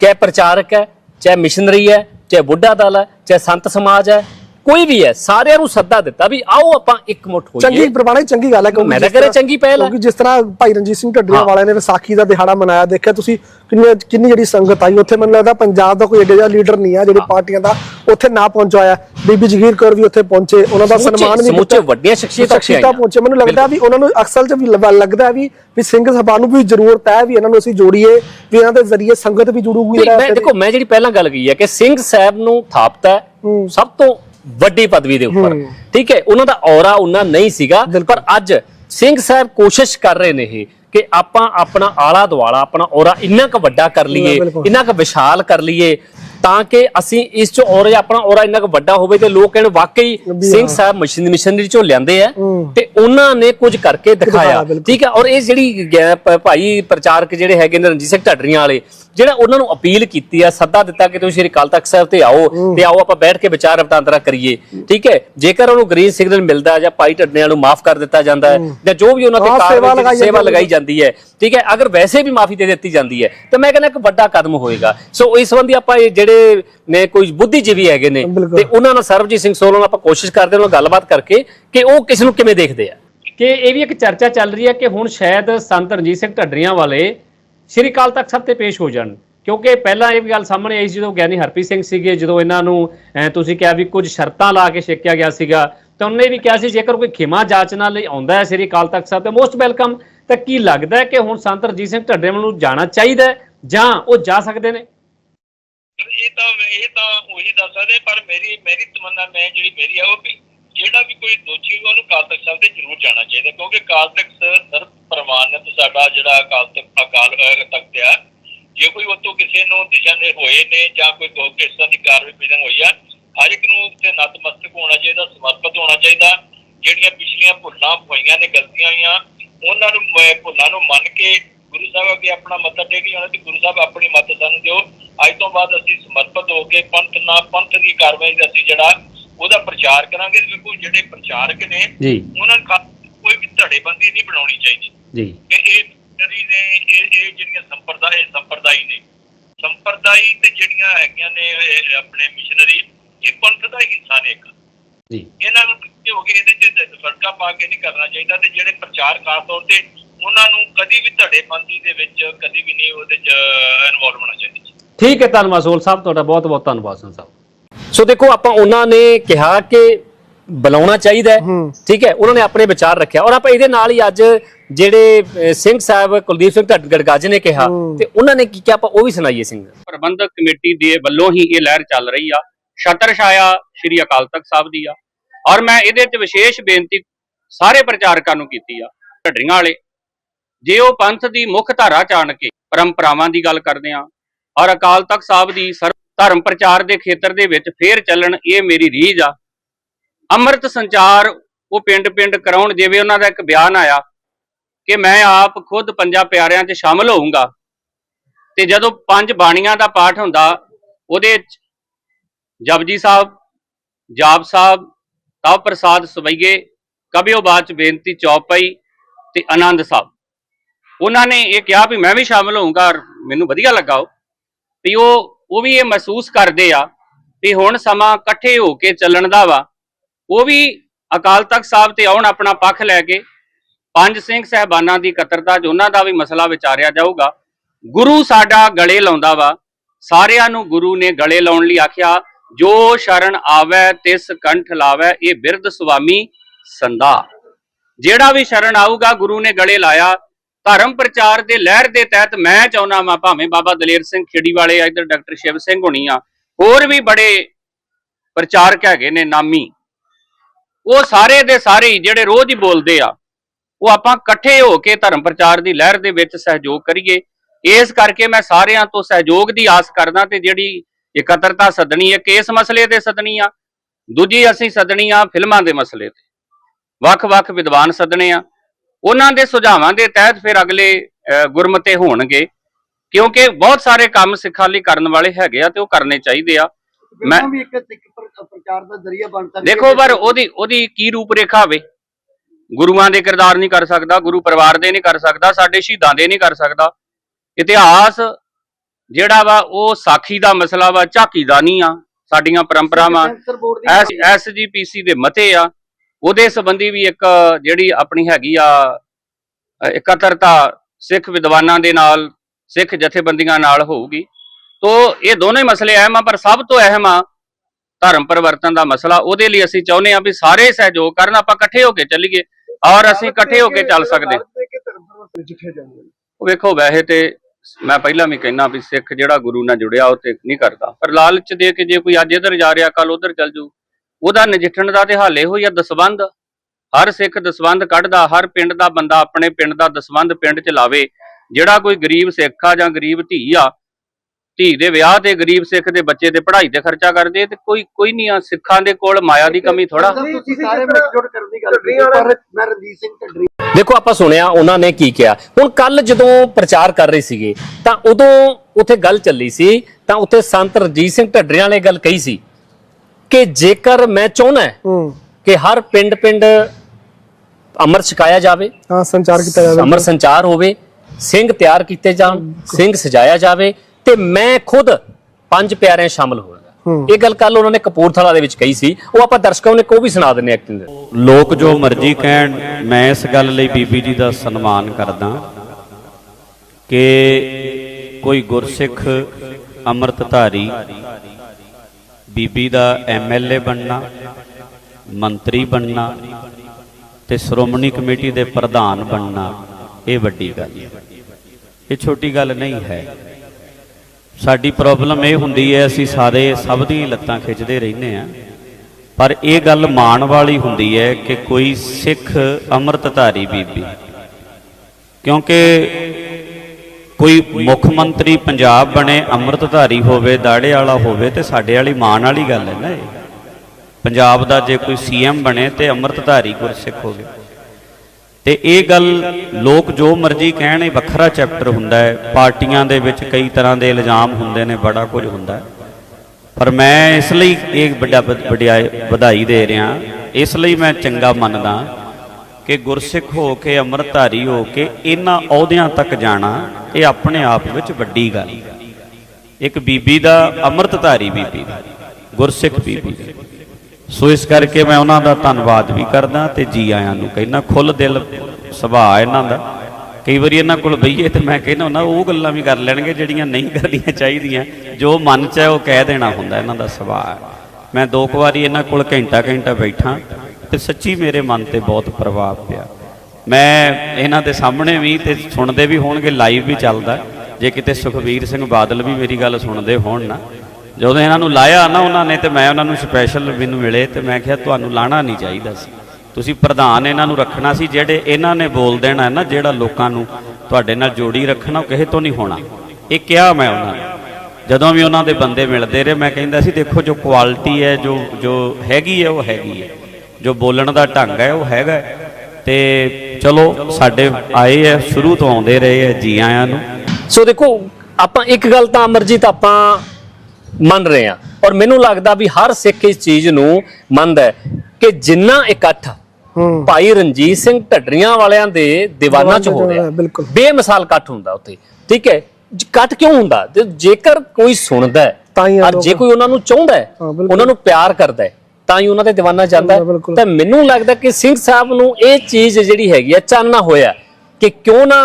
ਚਾਹੇ ਪ੍ਰਚਾਰਕ ਹੈ ਚਾਹੇ ਮਿਸ਼ਨਰੀ ਹੈ ਚਾਹੇ ਬੁੱਢਾ ਦਲ ਹੈ ਚਾਹੇ ਸੰਤ ਸਮਾਜ ਹੈ ਕੋਈ ਵੀ ਹੈ ਸਾਰਿਆਂ ਨੂੰ ਸੱਦਾ ਦਿੱਤਾ ਵੀ ਆਓ ਆਪਾਂ ਇਕਮੁੱਠ ਹੋਈਏ। ਚੰਗੀ ਪ੍ਰਮਾਣੇ ਚੰਗੀ ਗੱਲ ਹੈ ਕਿਉਂਕਿ ਮੈਂ ਤਾਂ ਕਰੇ ਚੰਗੀ ਪਹਿਲ ਹੈ। ਕਿਉਂਕਿ ਜਿਸ ਤਰ੍ਹਾਂ ਭਾਈ ਰਣਜੀਤ ਸਿੰਘ ਢੱਡਰੀਆਂ ਵਾਲਿਆਂ ਨੇ ਵਿਸਾਖੀ ਦਾ ਦਿਹਾੜਾ ਮਨਾਇਆ ਦੇਖਿਆ ਤੁਸੀਂ ਕਿੰਨੀ ਕਿੰਨੀ ਜਿਹੜੀ ਸੰਗਤ ਆਈ ਉੱਥੇ ਮੈਨੂੰ ਲੱਗਦਾ ਪੰਜਾਬ ਦਾ ਕੋਈ ਏਡਾ ਜਿਹਾ ਲੀਡਰ ਨਹੀਂ ਆ ਜਿਹੜੀ ਪਾਰਟੀਆਂ ਦਾ ਉੱਥੇ ਨਾ ਪਹੁੰਚਾਇਆ ਬੀਬੀ ਜਗੀਰ ਕੌਰ ਵੀ ਉੱਥੇ ਪਹੁੰਚੇ ਉਹਨਾਂ ਦਾ ਸਨਮਾਨ ਵੀ ਸਮੁੱਚੇ ਕੀਤਾ। ਵੱਡੀਆਂ ਸ਼ਖਸੀਅਤਾਂ ਸ਼ਖਸੀਅਤਾਂ। ਪਹੁੰਚੇ ਮੈਨੂੰ ਲੱਗਦਾ ਵੀ ਉਹਨਾਂ ਨੂੰ ਅਕਸਲ ਚ ਵੀ ਲੱਗ- ਲੱਗਦਾ ਵੀ ਵੀ ਸਿੰਘ ਸਭਾ ਨੂੰ ਵੀ ਜ਼ਰੂਰਤ ਹੈ ਵੀ ਇਹਨਾਂ ਨੂੰ ਅਸੀਂ ਜੋੜੀਏ ਵੀ ਇਹਨਾਂ ਦੇ ਜ਼ਰੀਏ ਸੰਗਤ ਵੀ ਜੁੜੂਗੀ ਨਹੀਂ, ਮੈਂ ਦੇਖੋ ਮੈਂ ਜਿਹੜੀ ਪਹਿਲਾਂ ਗੱਲ ਕਹੀ ਹੈ ਕਿ ਸਿੰਘ ਸਾਹਿਬ ਨੂੰ ਥਾਪਤਾ ਹੈ ਸਭ ਤੋਂ ਵੱਡੀ ਪਦਵੀ ਦੇ ਉੱਪਰ ਠੀਕ ਹੈ ਉਹਨਾਂ ਦਾ ਔਰਾ ਉਹਨਾਂ ਨਹੀਂ ਸੀਗਾ ਪਰ ਅੱਜ ਸਿੰਘ ਸਾਹਿਬ ਕੋਸ਼ਿਸ਼ ਕਰ ਰਹੇ ਨੇ ਇਹ ਕਿ ਆਪਾਂ ਆਪਣਾ ਆਲਾ ਦੁਆਲਾ ਆਪਣਾ ਔਰਾ ਇੰਨਾ ਕੁ ਵੱਡਾ ਕਰ ਲਈਏ। ਇੰਨਾ ਕੁ ਵਿਸ਼ਾਲ ਕਰ ਲਈਏ ਤਾਂ ਕਿ ਅਸੀਂ ਇਸ ਚ ਔਰ ਆਪਣਾ ਔਰਾ ਇੰਨਾ ਕੁ ਵੱਡਾ ਹੋਵੇ ਤੇ ਲੋਕ ਕਹਿਣ ਵਾਕਈ ਸਿੰਘ ਸਾਹਿਬ ਮਸ਼ੀਨ ਮਿਸ਼ਨਰੀ ਚੋਂ ਲਿਆਂਦੇ ਆ। ਤੇ ਉਹਨਾਂ ਨੇ ਕੁਝ ਕਰਕੇ ਦਿਖਾਇਆ। ਠੀਕ ਹੈ ਔਰ ਇਹ ਜਿਹੜੀ ਭਾਈ ਪ੍ਰਚਾਰਕ ਜਿਹੜੇ ਹੈਗੇ ਨੇ ਰਣਜੀਤ ਸਿੰਘ ਢੱਡਰੀਆਂ ਵਾਲੇ ਜਿਹੜਾ ਉਹਨਾਂ ਨੂੰ ਅਪੀਲ ਕੀਤੀ ਆ ਸੱਦਾ ਦਿੱਤਾ ਕਿ ਤੁਸੀਂ ਸ਼੍ਰੀ ਅਕਾਲ ਤਖਤ ਸਾਹਿਬ ਤੇ ਆਓ ਤੇ ਆਓ ਆਪਾਂ ਬੈਠ ਕੇ ਵਿਚਾਰ ਵਟਾਂਦਰਾ ਕਰੀਏ ਠੀਕ ਹੈ ਜੇਕਰ ਉਹਨੂੰ ਗ੍ਰੀਨ ਸਿਗਨਲ ਮਿਲਦਾ ਜਾਂ ਭਾਈ ਢੱਡਰੀਆਂ ਨੂੰ ਮਾਫ ਕਰ ਦਿੱਤਾ ਜਾਂਦਾ ਹੈ ਜਾਂ ਜੋ ਵੀ ਉਹਨਾਂ ਤੇ ਹਾਂ, ਸੇਵਾ ਕਾਰਵਾਈ ਲਗਾਈ ਸੇਵਾ ਜਾਂਦੀ ਹੈ। ਲਗਾਈ ਜਾਂਦੀ ਹੈ ਠੀਕ ਹੈ ਅਗਰ ਵੈਸੇ ਵੀ ਮਾਫੀ ਦੇ ਦਿੱਤੀ ਜਾਂਦੀ ਹੈ ਤਾਂ ਮੈਂ ਕਹਿੰਦਾ ਇੱਕ ਵੱਡਾ ਕਦਮ ਹੋਏਗਾ ਸੋ ਇਸ ਸੰਬੰਧੀ ਆਪਾਂ ਇਹ ਜਿਹੜੇ ਨੇ ਕੋਈ ਬੁੱਧੀਜੀਵੀ ਹੈਗੇ ਨੇ। ਤੇ ਉਹਨਾਂ ਨਾਲ ਸਰਬਜੀਤ ਸਿੰਘ ਸੋਲਨ ਆਪਾਂ ਕੋਸ਼ਿਸ਼ ਕਰਦੇ ਹਾਂ ਉਹਨਾਂ ਨਾਲ ਗੱਲਬਾਤ ਕਰਕੇ ਕਿ ਉਹ ਕਿਸ ਨੂੰ ਕਿਵੇਂ ਦੇਖਦੇ ਆ। ਕਿ ਇਹ ਵੀ ਇੱਕ ਚਰਚਾ ਚੱਲ ਰਹੀ ਹੈ ਕਿ ਹੁਣ ਸ਼ਾਇਦ ਸੰਤ ਰਣਜੀਤ ਸਿੰਘ ਢੱਡਰੀਆਂ ਵਾਲੇ ਸ਼੍ਰੀ ਅਕਾਲ ਤਖਤ ਸਾਹਿਬ ਤੇ ਪੇਸ਼ ਹੋ ਜਾਣ ਕਿਉਂਕਿ ਪਹਿਲਾਂ ਇਹ ਵੀ ਗੱਲ ਸਾਹਮਣੇ ਆਈ ਸੀ ਜਦੋਂ ਗਿਆਨੀ ਹਰਪ੍ਰੀਤ ਸਿੰਘ ਸੀਗੇ ਜਦੋਂ ਇਹਨਾਂ ਨੂੰ ਅਹ, ਤੁਸੀਂ ਕਿਹਾ ਵੀ ਕੁਝ ਸ਼ਰਤਾਂ ਲਾ ਕੇ ਛੇਕਿਆ ਗਿਆ ਸੀਗਾ ਤਾਂ ਉਹਨੇ ਵੀ ਕਿਹਾ ਸੀ ਜੇਕਰ ਕੋਈ ਖਿਮਾ ਜਾਚਨਾ ਲਈ ਆਉਂਦਾ ਹੈ ਸ਼੍ਰੀ ਅਕਾਲ ਤਖਤ ਸਾਹਿਬ ਤੇ ਮੋਸਟ ਵੈਲਕਮ ਤਾਂ ਕੀ ਲੱਗਦਾ ਹੈ ਕਿ ਹੁਣ ਸੰਤ ਰਣਜੀਤ ਸਿੰਘ ਢੱਡਰੀਆਂ ਨੂੰ ਜਾਣਾ ਚਾਹੀਦਾ ਹੈ ਜਾਂ ਉਹ ਜਾ ਸਕਦੇ ਨੇ? ਪਰ ਇਹ ਤਾਂ ਇਹ ਤਾਂ ਉਹੀ ਦੱਸ ਸਕਦੇ, ਪਰ ਮੇਰੀ ਮੇਰੀ ਤਮੰਨਾ ਮੈਂ ਜਿਹੜੀ ਮੇਰੀ ਆ, ਉਹ ਵੀ ਜਿਹੜਾ ਵੀ ਕੋਈ ਦੋਸ਼ੀ ਹੋਵੇ ਉਹਨੂੰ ਕਾਲ ਸਾਹਿਬ ਤੇ ਜ਼ਰੂਰ ਜਾਣਾ ਚਾਹੀਦਾ, ਕਿਉਂਕਿ ਕਾਲ ਤਖਤ ਸਰਬ ਸਾਡਾ ਜਿਹੜਾ ਅਕਾਲ ਅਕਾਲ ਤਖਤ ਆ, ਜੇ ਕੋਈ ਉਤੋਂ ਕਿਸੇ ਨੂੰ ਦਿਸ਼ਾ ਦੇ ਹੋਏ ਨੇ ਜਾਂ ਕੋਈ ਦੋ ਕਿਸ ਤਰ੍ਹਾਂ ਦੀ ਕਾਰਵਾਈ ਪੀੜਨ ਹੋਈ ਆ, ਹਰ ਇੱਕ ਨੂੰ ਉੱਤੇ ਨਤਮਸਤਕ ਹੋਣਾ ਚਾਹੀਦਾ, ਸਮਰਪਿਤ ਹੋਣਾ ਚਾਹੀਦਾ, ਜਿਹੜੀਆਂ ਪਿਛਲੀਆਂ ਭੁੱਲਾਂ ਹੋਈਆਂ ਨੇ, ਗਲਤੀਆਂ ਹੋਈਆਂ ਉਹਨਾਂ ਨੂੰ ਭੁੱਲਾਂ ਨੂੰ ਮੰਨ ਕੇ ਗੁਰੂ ਸਾਹਿਬ ਅੱਗੇ ਆਪਣਾ ਮੱਥਾ ਟੇਕ ਜਾਣਾ ਤੇ ਗੁਰੂ ਸਾਹਿਬ ਆਪਣੀ ਮੱਤ ਸਾਨੂੰ ਦਿਓ। ਅੱਜ ਤੋਂ ਬਾਅਦ ਅਸੀਂ ਸਮਰਪਿਤ ਹੋ ਕੇ ਪੰਥ ਨਾ ਪੰਥ ਦੀ ਕਾਰਵਾਈ ਦਾ ਅਸੀਂ ਜਿਹੜਾ ਉਹਦਾ ਪ੍ਰਚਾਰ ਕਰਾਂਗੇ। ਦੇਖੋ ਜਿਹੜੇ ਪ੍ਰਚਾਰਕ ਨੇ ਉਹਨਾਂ ਨੂੰ ਕੋਈ ਵੀ ਧੜੇਬੰਦੀ ਨਹੀਂ ਬਣਾਉਣੀ ਚਾਹੀਦੀ। ਜੀ। ਕਿ ਇਹ ਮਿਸ਼ਨਰੀ ਨੇ ਇਹ ਇਹ ਜਿਹੜੀਆਂ ਸੰਪਰਦਾਇ ਸੰਪਰਦਾਈ ਨੇ। ਸੰਪਰਦਾਈ ਤੇ ਜਿਹੜੀਆਂ ਹੈਗੀਆਂ ਨੇ ਆਪਣੇ ਮਿਸ਼ਨਰੀ ਇਹ ਪੰਥ ਦਾ ਹਿੱਸਾ ਨੇ ਇੱਕ। ਜੀ। ਇਹਨਾਂ ਨੂੰ ਕਿਤੇ ਹੋ ਗਏ? ਇਹਦੇ ਚ ਫਰਕਾ ਪਾ ਕੇ ਨਹੀਂ ਕਰਨਾ ਚਾਹੀਦਾ ਤੇ ਜਿਹੜੇ ਪ੍ਰਚਾਰ ਖਾਸ ਤੌਰ ਤੇ ਉਹਨਾਂ ਨੂੰ ਕਦੀ ਵੀ ਧੜੇਬੰਦੀ ਦੇ ਵਿੱਚ ਕਦੀ ਵੀ ਨਹੀਂ ਉਹਦੇ ਚ ਇਨਵੋਲਵ ਹੋਣਾ ਚਾਹੀਦਾ ਠੀਕ ਹੈ ਧੰਨਵਾਦ ਸੋਲ ਸਾਹਿਬ ਤੁਹਾਡਾ ਬਹੁਤ ਬਹੁਤ ਧੰਨਵਾਦ ਸੰਤ ਸਾਹਿਬ। ਸੋ ਦੇਖੋ ਆਪਾਂ ਉਹਨਾਂ ਨੇ ਕਿਹਾ ਕਿ ਬੁਲਾਉਣਾ ਚਾਹੀਦਾ ਹੈ। ਠੀਕ ਹੈ ਉਹਨਾਂ ਨੇ ਆਪਣੇ ਵਿਚਾਰ ਰੱਖਿਆ। ਔਰ ਆਪਾਂ ਇਹਦੇ ਨਾਲ ਹੀ ਅੱਜ ਜਿਹੜੇ ਅਹ, ਸਿੰਘ ਸਾਹਿਬ ਕੁਲਦੀਪ ਸਿੰਘ ਢੱਡ ਗੜਗੱਜ ਨੇ ਕਿਹਾ। ਤੇ ਉਹਨਾਂ ਨੇ ਕੀ ਕਿਹਾ ਆਪਾਂ ਉਹ ਵੀ ਸੁਣਾਈਏ ਸਿੰਘ। ਪ੍ਰਬੰਧਕ ਕਮੇਟੀ ਦੇ ਵੱਲੋਂ ਹੀ ਇਹ ਲਹਿਰ ਚੱਲ ਰਹੀ ਆ। ਛਤਰ ਛਾਇਆ ਸ਼੍ਰੀ ਅਕਾਲ ਤਖਤ ਸਾਹਿਬ ਦੀ ਆ। ਔਰ ਮੈਂ ਇਹਦੇ 'ਚ ਵਿਸ਼ੇਸ਼ ਬੇਨਤੀ ਸਾਰੇ ਪ੍ਰਚਾਰਕਾਂ ਨੂੰ ਕੀਤੀ ਆ। ਢੱਡਰੀਆਂ ਵਾਲੇ ਜੇ ਉਹ ਪੰਥ ਦੀ ਮੁੱਖ ਧਾਰਾ ਚਾਣ ਕੇ ਪਰੰਪਰਾਵਾਂ ਦੀ ਗੱਲ ਕਰਦੇ ਆ ਔਰ ਅਕਾਲ ਤਖਤ ਸਾਹਿਬ ਦੀ ਸਰਬ ਧਰਮ ਪ੍ਰਚਾਰ ਦੇ ਖੇਤਰ ਦੇ ਵਿੱਚ ਫੇਰ ਚੱਲਣ, ਇਹ ਮੇਰੀ ਰੀਝ ਆ। ਅੰਮ੍ਰਿਤ ਸੰਚਾਰ ਉਹ ਪਿੰਡ-ਪਿੰਡ ਕਰਾਉਣ ਜਿਵੇਂ ਉਹਨਾਂ ਦਾ ਇੱਕ ਬਿਆਨ ਆਇਆ ਕਿ ਮੈਂ ਆਪ ਖੁਦ ਪੰਜਾਂ ਪਿਆਰਿਆਂ 'ਚ ਸ਼ਾਮਲ ਹੋਊਂਗਾ। ਤੇ ਜਦੋਂ ਪੰਜ ਬਾਣੀਆਂ ਦਾ ਪਾਠ ਹੁੰਦਾ, ਉਹਦੇ ਚ ਜਪਜੀ ਸਾਹਿਬ, ਜਾਪ ਸਾਹਿਬ ਤਵ ਪ੍ਰਸਾਦ ਸਵਈਏ, ਕਬਿਓ ਬਾਚ ਬੇਨਤੀ ਚੌਪਈ ਤੇ ਆਨੰਦ ਸਾਹਿਬ। ਉਹਨਾਂ ਨੇ ਇਹ ਕਿਹਾ ਵੀ ਮੈਂ ਵੀ ਸ਼ਾਮਲ ਹੋਊਂਗਾ ਮੈਨੂੰ ਵਧੀਆ ਲੱਗਾ ਉਹ। ਵੀ ਉਹ ਉਹ ਵੀ ਇਹ ਮਹਿਸੂਸ ਕਰਦੇ ਆ ਵੀ ਹੁਣ ਸਮਾਂ ਇਕੱਠੇ ਹੋ ਕੇ ਚੱਲਣ ਦਾ ਵਾ। ਉਹ ਵੀ ਅਕਾਲ ਤਖਤ ਸਾਹਿਬ ਤੇ ਆਉਣ ਆਪਣਾ ਪੱਖ ਲੈ ਕੇ, ਪੰਜ ਸਿੰਘ ਸਹਿਬਾਨਾਂ ਦੀ ਇਕੱਤਰਤਾ 'ਚ ਉਹਨਾਂ ਦਾ ਵੀ ਮਸਲਾ ਵਿਚਾਰਿਆ ਜਾਊਗਾ। ਗੁਰੂ ਸਾਡਾ ਗਲੇ ਲਾਉਂਦਾ ਵਾ। ਸਾਰਿਆਂ ਨੂੰ ਗੁਰੂ ਨੇ ਗਲੇ ਲਾਉਣ ਲਈ ਆਖਿਆ, ਜੋ ਸ਼ਰਨ ਆਵੈ, ਤਿਸ ਕੰਠ ਲਾਵੈ, ਇਹ ਬਿਰਧ ਸੁਆਮੀ ਸੰਦਾ ਜਿਹੜਾ ਵੀ ਸ਼ਰਨ ਆਊਗਾ, ਗੁਰੂ ਨੇ ਗਲੇ ਲਾਇਆ ਧਰਮ ਪ੍ਰਚਾਰ ਦੇ ਲਹਿਰ ਦੇ ਤਹਿਤ ਮੈਂ ਚਾਹੁੰਦਾ ਵਾਂ ਭਾਵੇਂ ਬਾਬਾ ਦਲੇਰ ਸਿੰਘ ਖੇੜੀ ਵਾਲੇ ਆ, ਇੱਧਰ ਡਾਕਟਰ ਸ਼ਿਵ ਸਿੰਘ ਹੋਣੀ ਆ, ਹੋਰ ਵੀ ਬੜੇ ਪ੍ਰਚਾਰਕ ਹੈਗੇ ਨੇ, ਨਾਮੀ। ਉਹ ਸਾਰੇ ਦੇ ਸਾਰੇ ਜਿਹੜੇ ਰੋਜ਼ ਹੀ ਬੋਲਦੇ ਆ, ਉਹ ਆਪਾਂ ਇਕੱਠੇ ਹੋ ਕੇ ਧਰਮ ਪ੍ਰਚਾਰ ਦੀ ਲਹਿਰ ਦੇ ਵਿੱਚ ਸਹਿਯੋਗ ਕਰੀਏ। ਇਸ ਕਰਕੇ ਮੈਂ ਸਾਰਿਆਂ ਤੋਂ ਸਹਿਯੋਗ ਦੀ ਆਸ ਕਰਦਾ ਤੇ ਜਿਹੜੀ ਇਕੱਤਰਤਾ ਸੱਦਣੀ ਹੈ ਕਿ ਇਸ ਮਸਲੇ ਤੇ ਸੱਦਣੀ ਆ, ਦੂਜੀ ਅਸੀਂ ਸੱਦਣੀ ਆ ਫਿਲਮਾਂ ਦੇ ਮਸਲੇ ਤੇ। ਵੱਖ-ਵੱਖ ਵਿਦਵਾਨ ਸੱਦਣੇ ਆ। ਉਹਨਾਂ ਦੇ ਸੁਝਾਵਾਂ ਦੇ ਤਹਿਤ ਫਿਰ ਅਗਲੇ ਗੁਰਮਤੇ ਹੋਣਗੇ। ਕਿਉਂਕਿ ਬਹੁਤ ਸਾਰੇ ਕੰਮ ਸਿੱਖਾਂ ਲਈ ਕਰਨ ਵਾਲੇ ਹੈਗੇ ਆ ਤੇ ਉਹ ਕਰਨੇ ਚਾਹੀਦੇ ਆ। ਮੈਂ ਵੀ ਇੱਕ ਪ੍ਰਚਾਰ ਦਾ ਜ਼ਰੀਆ ਬਣ ਸਕਦਾ ਦੇਖੋ ਪਰ ਉਹਦੀ ਉਹਦੀ ਕੀ ਰੂਪ ਰੇਖਾ ਹੋਵੇ ਗੁਰੂਆਂ ਦੇ ਕਿਰਦਾਰ ਨਹੀਂ ਕਰ ਸਕਦਾ ਗੁਰੂ ਪਰਿਵਾਰ ਦੇ ਨਹੀਂ ਕਰ ਸਕਦਾ ਸਾਡੇ ਸ਼ਹੀਦਾਂ ਦੇ ਨਹੀਂ ਕਰ ਸਕਦਾ। ਇਤਿਹਾਸ ਜਿਹੜਾ ਵਾ ਉਹ ਸਾਖੀ ਦਾ ਮਸਲਾ ਵਾ ਝਾਕੀ ਦਾ ਨਹੀਂ ਆ। ਸਾਡੀਆਂ ਪਰੰਪਰਾਵਾਂ ਸੈਂਸਰ ਬੋਰਡ ਦੀ ਐਸ ਐਸਜੀਪੀਸੀ ਦੇ ਮਤੇ ਆ। ਉਹਦੇ ਸੰਬੰਧੀ ਵੀ ਇੱਕ ਜਿਹੜੀ ਆਪਣੀ ਹੈਗੀ ਆ ਇਕੱਤਰਤਾ ਸਿੱਖ ਵਿਦਵਾਨਾਂ ਦੇ ਨਾਲ, ਸਿੱਖ ਜਥੇਬੰਦੀਆਂ ਨਾਲ ਹੋਊਗੀ। ਤੋ ਇਹ ਦੋਨੇ ਮਸਲੇ ਅਹਿਮ ਆ, ਪਰ ਸਭ ਤੋਂ ਅਹਿਮ ਆ ਧਰਮ ਪਰਿਵਰਤਨ ਦਾ ਮਸਲਾ। ਉਹਦੇ ਲਈ ਅਸੀਂ ਚਾਹੁੰਦੇ ਆ ਵੀ ਸਾਰੇ ਸਹਿਯੋਗ ਕਰਨ, ਆਪਾਂ ਇਕੱਠੇ ਹੋ ਕੇ ਚੱਲੀਏ ਔਰ ਅਸੀਂ ਇਕੱਠੇ ਹੋ ਕੇ ਚੱਲ ਸਕਦੇ। ਵੇਖੋ, ਵੈਸੇ ਤੇ ਮੈਂ ਪਹਿਲਾਂ ਵੀ ਕਹਿਣਾ ਵੀ ਸਿੱਖ ਜਿਹੜਾ ਗੁਰੂ ਨਾਲ ਜੁੜਿਆ, ਉਹ ਤੇ ਨਹੀਂ ਕਰਦਾ। ਪਰ ਲਾਲਚ ਦੇ ਕੇ ਜੇ ਕੋਈ ਅੱਜ ਇੱਧਰ ਜਾ ਰਿਹਾ ਕੱਲ ਉੱਧਰ ਚੱਲ ਜੂ। ਉਹਦਾ ਨਜਿੱਠਣ ਦਾ ਤੇ ਹਾਲੇ ਹੋਈ ਆ ਦਸਵੰਧ। ਹਰ ਸਿੱਖ ਦਸਵੰਧ ਕੱਢਦਾ ਹਰ ਪਿੰਡ ਦਾ ਬੰਦਾ ਆਪਣੇ ਪਿੰਡ ਦਾ ਦਸਵੰਧ ਪਿੰਡ 'ਚ ਲਾਵੇ। ਜਿਹੜਾ ਕੋਈ ਗਰੀਬ ਸਿੱਖ ਆ ਜਾਂ ਗਰੀਬ ਧੀ ਆ ਧੀ ਦੇ ਵਿਆਹ ਤੇ ਗਰੀਬ ਸਿੱਖ ਦੇ ਬੱਚੇ ਦੇ ਪੜ੍ਹਾਈ ਤੇ ਖਰਚਾ ਕਰਦੇ ਤੇ ਕੋਈ ਕੋਈ ਨਹੀਂ ਆ ਸਿੱਖਾਂ ਦੇ ਕੋਲ ਮਾਇਆ ਦੀ ਕਮੀ ਥੋੜਾ ਸਰ, ਤੁਸੀਂ ਸਾਰੇ ਮਿਲਜੁਲ ਕਰਨ ਦੀ ਗੱਲ ਕੀਤੀ ਪਰ ਮੈਂ ਰਣਜੀਤ ਸਿੰਘ ਢੱਡਰੀ ਦੇਖੋ ਆਪਾਂ ਸੁਣਿਆ ਉਹਨਾਂ ਨੇ ਕੀ ਕਿਹਾ। ਹੁਣ ਕੱਲ ਜਦੋਂ ਪ੍ਰਚਾਰ ਕਰ ਰਹੇ ਸੀਗੇ ਤਾਂ ਉਦੋਂ ਉੱਥੇ ਗੱਲ ਚੱਲੀ ਸੀ ਤਾਂ ਉੱਥੇ ਸੰਤ ਰਜੀਤ ਸਿੰਘ ਢੱਡਰਿਆਂ ਨੇ ਗੱਲ ਕਹੀ ਸੀ। ਕਿ ਜੇਕਰ ਮੈਂ ਚਾਹੁੰਦਾ ਹੂੰ ਕਿ ਹਰ ਪਿੰਡ ਪਿੰਡ ਅਮਰ ਛਕਾਇਆ ਜਾਵੇ ਹਾਂ ਸੰਚਾਰ ਕੀਤਾ ਜਾਵੇ। ਅਮਰ ਸੰਚਾਰ ਹੋਵੇ ਸਿੰਘ ਤਿਆਰ ਕੀਤੇ ਜਾਣ ਸਿੰਘ ਸਜਾਇਆ ਜਾਵੇ ਤੇ ਮੈਂ ਖੁਦ ਪੰਜ ਪਿਆਰਿਆਂ ਸ਼ਾਮਲ ਹੋਵਾਂਗਾ। ਇਹ ਗੱਲ ਕੱਲ ਉਹਨਾਂ ਨੇ ਕਪੂਰਥਲਾ ਦੇ ਵਿੱਚ ਕਹੀ ਸੀ ਉਹ ਆਪਾਂ ਦਰਸ਼ਕਾਂ ਨੂੰ ਉਹ ਵੀ ਸੁਣਾ ਦਿੰਨੇ ਐਕਟਿੰਗ ਲੋਕ ਜੋ ਮਰਜ਼ੀ ਕਹਿਣ ਮੈਂ ਇਸ ਗੱਲ ਲਈ ਬੀਬੀ ਜੀ ਦਾ ਸਨਮਾਨ ਕਰਦਾ ਕਿ ਕੋਈ ਗੁਰਸਿੱਖ ਅੰਮ੍ਰਿਤਧਾਰੀ ਬੀਬੀ ਦਾ ਐਮਐਲਏ ਬਣਨਾ, ਮੰਤਰੀ ਬਣਨਾ ਤੇ ਸ਼੍ਰੋਮਣੀ ਕਮੇਟੀ ਦੇ ਪ੍ਰਧਾਨ ਬਣਨਾ, ਇਹ ਵੱਡੀ ਗੱਲ ਹੈ। ਇਹ ਛੋਟੀ ਗੱਲ ਨਹੀਂ ਹੈ। ਸਾਡੀ ਪ੍ਰੋਬਲਮ ਇਹ ਹੁੰਦੀ ਹੈ, ਅਸੀਂ ਸਾਰੇ ਸਭ ਦੀਆਂ ਲੱਤਾਂ ਖਿੱਚਦੇ ਰਹਿੰਦੇ ਆ ਪਰ ਇਹ ਗੱਲ ਮਾਣ ਵਾਲੀ ਹੁੰਦੀ ਹੈ ਕਿ ਕੋਈ ਸਿੱਖ ਅੰਮ੍ਰਿਤਧਾਰੀ ਬੀਬੀ, ਕਿਉਂਕਿ ਕੋਈ ਮੁੱਖ ਮੰਤਰੀ ਪੰਜਾਬ ਬਣੇ, ਅੰਮ੍ਰਿਤਧਾਰੀ ਹੋਵੇ, ਦਾੜੇ ਵਾਲਾ ਹੋਵੇ, ਤੇ ਸਾਡੇ ਵਾਲੀ ਮਾਣ ਵਾਲੀ ਗੱਲ ਹੈ ਨਾ ਇਹ। ਪੰਜਾਬ ਦਾ ਜੇ ਕੋਈ ਸੀਐਮ ਬਣੇ ਤੇ ਅੰਮ੍ਰਿਤਧਾਰੀ ਗੁਰਸਿੱਖ ਹੋਵੇ। ਤੇ ਇਹ ਗੱਲ ਲੋਕ ਜੋ ਮਰਜ਼ੀ ਕਹਿਣ, ਇਹ ਵੱਖਰਾ ਚੈਪਟਰ ਹੁੰਦਾ ਹੈ। ਪਾਰਟੀਆਂ ਦੇ ਵਿੱਚ ਕਈ ਤਰ੍ਹਾਂ ਦੇ ਇਲਜ਼ਾਮ ਹੁੰਦੇ ਨੇ, ਬੜਾ ਕੁਝ ਹੁੰਦਾ ਹੈ। ਪਰ ਮੈਂ ਇਸ ਲਈ ਇਹ ਵੱਡਾ ਵਡਿਆਈ, ਵਧਾਈ ਦੇ ਰਿਹਾ। ਇਸ ਲਈ ਮੈਂ ਚੰਗਾ ਮੰਨਦਾ। ਕਿ ਗੁਰਸਿੱਖ ਹੋ ਕੇ, ਅੰਮ੍ਰਿਤਧਾਰੀ ਹੋ ਕੇ ਇਹਨਾਂ ਅਹੁਦਿਆਂ ਤੱਕ ਜਾਣਾ, ਇਹ ਆਪਣੇ ਆਪ ਵਿੱਚ ਵੱਡੀ ਗੱਲ। ਹੈ ਇੱਕ ਬੀਬੀ ਦਾ ਅੰਮ੍ਰਿਤਧਾਰੀ ਬੀਬੀ, ਗੁਰਸਿੱਖ ਬੀਬੀ। ਸੋ ਇਸ ਕਰਕੇ ਮੈਂ ਉਹਨਾਂ ਦਾ ਧੰਨਵਾਦ ਵੀ ਕਰਦਾ ਤੇ ਜੀ ਆਇਆਂ ਨੂੰ ਕਹਿੰਦਾ ਖੁੱਲ ਦਿਲ, ਸੁਭਾਅ ਇਹਨਾਂ ਦਾ। ਕਈ ਵਾਰੀ ਇਹਨਾਂ ਕੋਲ ਬਈਏ ਤੇ ਮੈਂ ਕਹਿੰਦਾ ਹੁੰਦਾ, ਉਹ ਗੱਲਾਂ ਵੀ ਕਰ ਲੈਣਗੇ ਜਿਹੜੀਆਂ ਨਹੀਂ ਕਰਨੀਆਂ ਚਾਹੀਦੀਆਂ। ਜੋ ਮਨ 'ਚ ਹੈ ਉਹ ਕਹਿ ਦੇਣਾ ਹੁੰਦਾ, ਇਹਨਾਂ ਦਾ ਸੁਭਾਅ। ਮੈਂ ਦੋ ਕੁ ਵਾਰੀ ਇਹਨਾਂ ਕੋਲ ਘੰਟਾ ਘੰਟਾ ਬੈਠਾ। ਤੇ ਸੱਚੀ ਮੇਰੇ ਮਨ ਤੇ ਬਹੁਤ ਪ੍ਰਭਾਵ ਪਿਆ। ਮੈਂ ਇਹਨਾਂ ਦੇ ਸਾਹਮਣੇ ਵੀ ਤੇ ਸੁਣਦੇ ਵੀ ਹੋਣਗੇ ਲਾਈਵ ਵੀ ਚੱਲਦਾ। ਜੇ ਕਿਤੇ ਸੁਖਬੀਰ ਸਿੰਘ ਬਾਦਲ ਵੀ ਮੇਰੀ ਗੱਲ ਸੁਣਦੇ ਹੋਣ ਨਾ, ਜਦੋਂ ਇਹਨਾਂ ਨੂੰ ਲਾਇਆ ਨਾ ਉਹਨਾਂ ਨੇ ਤੇ ਮੈਂ ਉਹਨਾਂ ਨੂੰ ਸਪੈਸ਼ਲ ਮੈਨੂੰ ਮਿਲੇ ਤੇ ਮੈਂ ਕਿਹਾ, ਤੁਹਾਨੂੰ ਲਾਣਾ ਨਹੀਂ ਚਾਹੀਦਾ ਸੀ। ਤੁਸੀਂ ਪ੍ਰਧਾਨ ਇਹਨਾਂ ਨੂੰ ਰੱਖਣਾ ਸੀ, ਜਿਹੜੇ ਇਹਨਾਂ ਨੇ ਬੋਲ ਦੇਣਾ ਹੈ ਨਾ, ਜਿਹੜਾ ਲੋਕਾਂ ਨੂੰ ਤੁਹਾਡੇ ਨਾਲ ਜੋੜੀ ਰੱਖਣਾ, ਉਹ ਕਿਸੇ ਤੋਂ ਨਹੀਂ ਹੋਣਾ। ਇਹ ਕਿਹਾ ਮੈਂ ਉਹਨਾਂ ਨੂੰ। ਜਦੋਂ ਵੀ ਉਹਨਾਂ ਦੇ ਬੰਦੇ ਮਿਲਦੇ ਰਹੇ, ਮੈਂ ਕਹਿੰਦਾ ਸੀ, ਦੇਖੋ, ਜੋ ਕੁਆਲਿਟੀ ਹੈ, ਜੋ ਜੋ ਹੈਗੀ ਹੈ, ਉਹ ਹੈਗੀ ਹੈ। ਜੋ ਬੋਲਣ ਦਾ ਢੰਗ ਹੈ ਉਹ ਹੈਗਾ। ਤੇ ਚਲੋ ਸਾਡੇ ਆਏ ਹੈ ਸ਼ੁਰੂ ਤੋਂ ਆਉਂਦੇ ਰਹੇ ਹੈ ਜੀ ਆਇਆਂ ਨੂੰ ਸੋ ਦੇਖੋ ਆਪਾਂ ਇੱਕ ਗੱਲ ਤਾਂ ਅਮਰਜੀਤ ਆਪਾਂ ਮੰਨ ਰਹੇ ਹਾਂ ਔਰ ਮੈਨੂੰ ਲੱਗਦਾ ਵੀ ਹਰ ਸਿੱਖ ਇਸ ਚੀਜ਼ ਨੂੰ ਮੰਨਦਾ ਹੈ ਕਿ ਜਿੰਨਾ ਇਕੱਠ ਭਾਈ ਰਣਜੀਤ ਸਿੰਘ ਢੱਡਰੀਆਂ ਵਾਲਿਆਂ ਦੇ ਦੀਵਾਨਾਂ 'ਚ ਹੋ ਰਿਹਾ। ਬੇਮਿਸਾਲ ਇਕੱਠ ਹੁੰਦਾ ਉੱਥੇ ਠੀਕ ਹੈ ਇਕੱਠ ਕਿਉਂ ਹੁੰਦਾ ਜੇਕਰ ਕੋਈ ਸੁਣਦਾ ਹੈ ਆ ਔਰ ਜੇ ਕੋਈ ਉਹਨਾਂ ਨੂੰ ਚਾਹੁੰਦਾ ਹੈ। ਉਹਨਾਂ ਨੂੰ ਪਿਆਰ ਕਰਦਾ ਹੈ ਤਾਂ ਹੀ ਉਹਨਾਂ ਦੇ ਦੀਵਾਨਾ ਜਾਂਦਾ। ਤਾਂ ਮੈਨੂੰ ਲੱਗਦਾ ਕਿ ਸਿੰਘ ਸਾਹਿਬ ਨੂੰ ਇਹ ਚੀਜ਼ ਜਿਹੜੀ ਹੈਗੀ ਆ ਚਾਨਣਾ ਹੋਇਆ ਕਿ ਕਿਉਂ ਨਾ